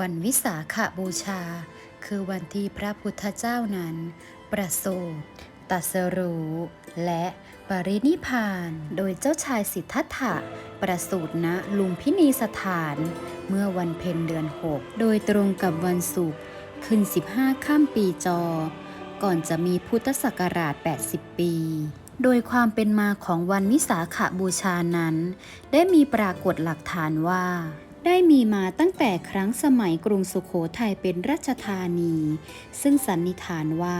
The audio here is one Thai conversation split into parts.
วันวิสาขบูชา คือวันที่พระพุทธเจ้านั้น ประสูติตัสรู้และปรินิพพาน โดยเจ้าชายสิทธัตถะ ประสูติณลุมพินีสถาน เมื่อวันเพ็ญเดือน 6 โดยตรงกับวันศุกร์ขึ้น 15 ข้ามปีจอ ก่อนจะมีพุทธศักราช 80 ปี โดยความเป็นมาของวันวิสาขบูชานั้น ได้มีปรากฏหลักฐานว่า ได้มีมาตั้งแต่ครั้งสมัยกรุงสุขโขทัยเป็นราชธานี ซึ่งสันนิษฐานว่า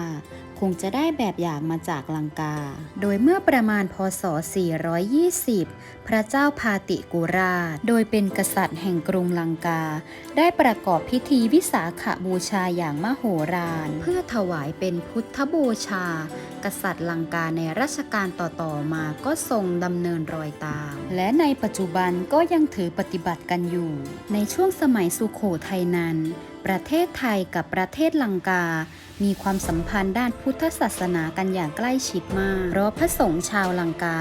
คงจะได้แบบอย่างมาจากลังกา โดยเมื่อประมาณพศ 420 พระเจ้าพาติกุราช โดยเป็นกษัตริย์แห่งกรุงลังกา ได้ประกอบพิธีวิสาขบูชาอย่างมโหฬารเพื่อถวายเป็นพุทธบูชา กษัตริย์ลังกาในรัชกาลต่อๆมาก็ทรงดำเนินรอยตาม และในปัจจุบันก็ยังถือปฏิบัติกันอยู่ ในช่วงสมัยสุขโขทัยนั้น ประเทศไทยกับประเทศลังกา มีความสัมพันธ์ด้านพุทธศาสนากันอย่างใกล้ชิดมาก เพราะพระสงฆ์ชาวลังกา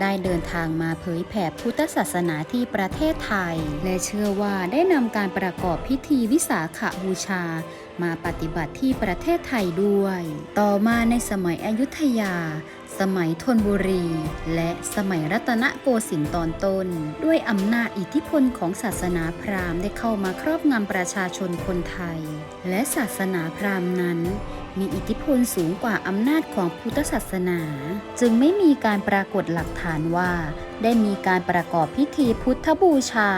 ได้เดินทางมาเผยแผ่พุทธศาสนาที่ประเทศไทย และเชื่อว่าได้นำการประกอบพิธีวิสาขบูชา มาปฏิบัติที่ประเทศไทยด้วย ต่อมาในสมัยอยุธยา สมัยธนบุรี และสมัยรัตนโกสินทร์ตอนต้น ด้วยอำนาจอิทธิพลของศาสนาพราหมณ์ได้เข้ามาครอบงำประชาชนคนไทย และศาสนาพราหมณ์นั้น มีอิทธิพลสูงกว่าอำนาจของพุทธศาสนา จึงไม่มีการปรากฏหลักฐานว่า ได้มีการประกอบพิธีพุทธบูชา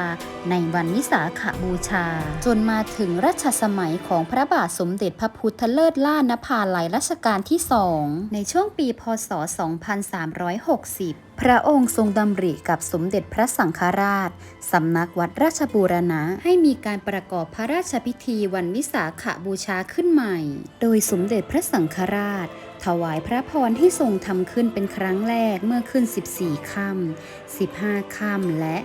ในวันวิสาขบูชา จนมาถึงรัชสมัยของพระบาทสมเด็จพระพุทธเลิศล่านภาลัยรัชกาลที่สองในช่วงปีพศ 2360พระองค์ทรงดำริกับสมเด็จพระสังฆราช สำนักวัดราชบูรณะ ให้มีการประกอบพระราชพิธีวันวิสาขบูชาขึ้นใหม่ โดยสมเด็จพระสังฆราช ถวายพระพรที่ทรงทำขึ้นเป็นครั้งแรกเมื่อขึ้น 14 ค่ำ15 ค่ำและ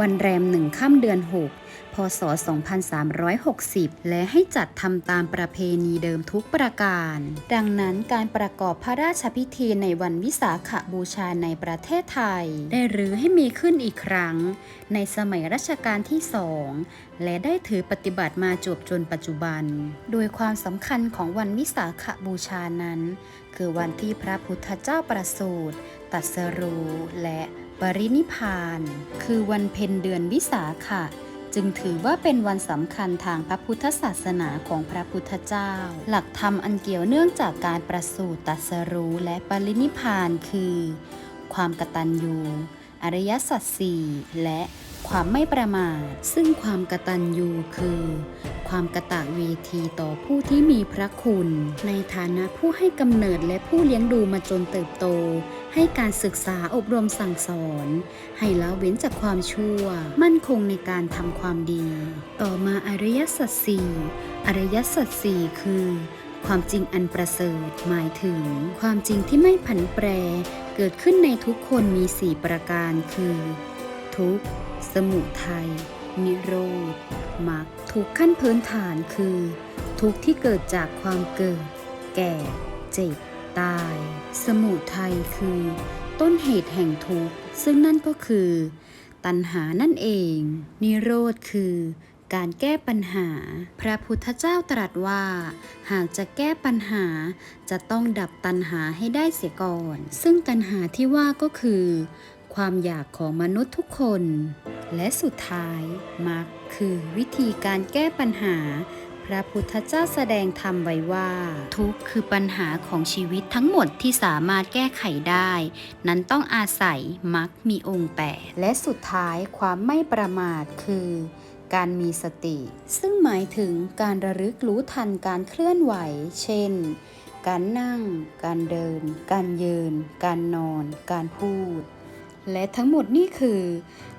วันแรมหนึ่งค่ำเดือน 6 พศ 2360 และให้จัดทำตามประเพณีเดิมทุกประการ ดังนั้นการประกอบพระราชพิธีในวันวิสาขบูชาในประเทศไทย ได้รื้อให้มีขึ้นอีกครั้ง ในสมัยรัชกาลที่สองและได้ถือปฏิบัติมาจวบจนปัจจุบัน โดยความสำคัญของวันวิสาขบูชานั้น คือวันที่พระพุทธเจ้าประสูติตัสรู้และปรินิพพาน คือวันเพ็ญเดือนวิสาขะ จึงถือว่าเป็นวันสำคัญทางพระพุทธศาสนาของพระพุทธเจ้า หลักธรรมอันเกี่ยวเนื่องจากการประสูติตัสรู้และปรินิพานคือ ความกตัญญูอริยสัจสี่และ ความไม่ประมาท ซึ่งความกตัญญูคือ ความกตเวทีต่อผู้ที่มีพระคุณ ในฐานะผู้ให้กำเนิดและผู้เลี้ยงดูมาจนเติบโต ให้การศึกษาอบรมสั่งสอน ให้ละเว้นจากความชั่ว มั่นคงในการทำความดี ต่อมาอริยสัจสี่อริยสัจสี่คือความจริงอันประเสริฐหมายถึง ความจริงที่ไม่ผันแปร เกิดขึ้นในทุกคนมีสี่ประการคือ ทุกข์ สมุทัย นิโรธมรรคทุกขั้นพื้นฐานคือ ทุกข์ที่เกิดจากความเกิด แก่ เจ็บ ตาย สมุทัยคือ ต้นเหตุแห่งทุกข์ ซึ่งนั่นก็คือ ตัณหานั่นเอง นิโรธคือการแก้ปัญหา พระพุทธเจ้าตรัสว่า หากจะแก้ปัญหา จะต้องดับตัณหาให้ได้เสียก่อน ซึ่งตัณหาที่ว่าก็คือ ความอยากของมนุษย์ทุกคน และสุดท้ายมรรคคือวิธีการแก้ปัญหา พระพุทธเจ้าแสดงธรรมไว้ว่า ทุกข์คือปัญหาของชีวิตทั้งหมดที่สามารถแก้ไขได้ นั้นต้องอาศัยมรรคมีองค์แปดและสุดท้ายความไม่ประมาทคือการมีสติ ซึ่งหมายถึงการระลึกรู้ทันการเคลื่อนไหว เช่น การนั่ง การเดิน การยืน การนอน การพูด และทั้งหมดนี่คือ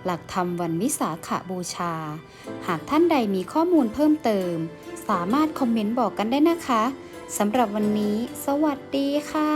หลักธรรมวันวิสาขบูชา หากท่านใดมีข้อมูลเพิ่มเติม สามารถคอมเมนต์บอกกันได้นะคะสำหรับวันนี้ สวัสดีค่ะ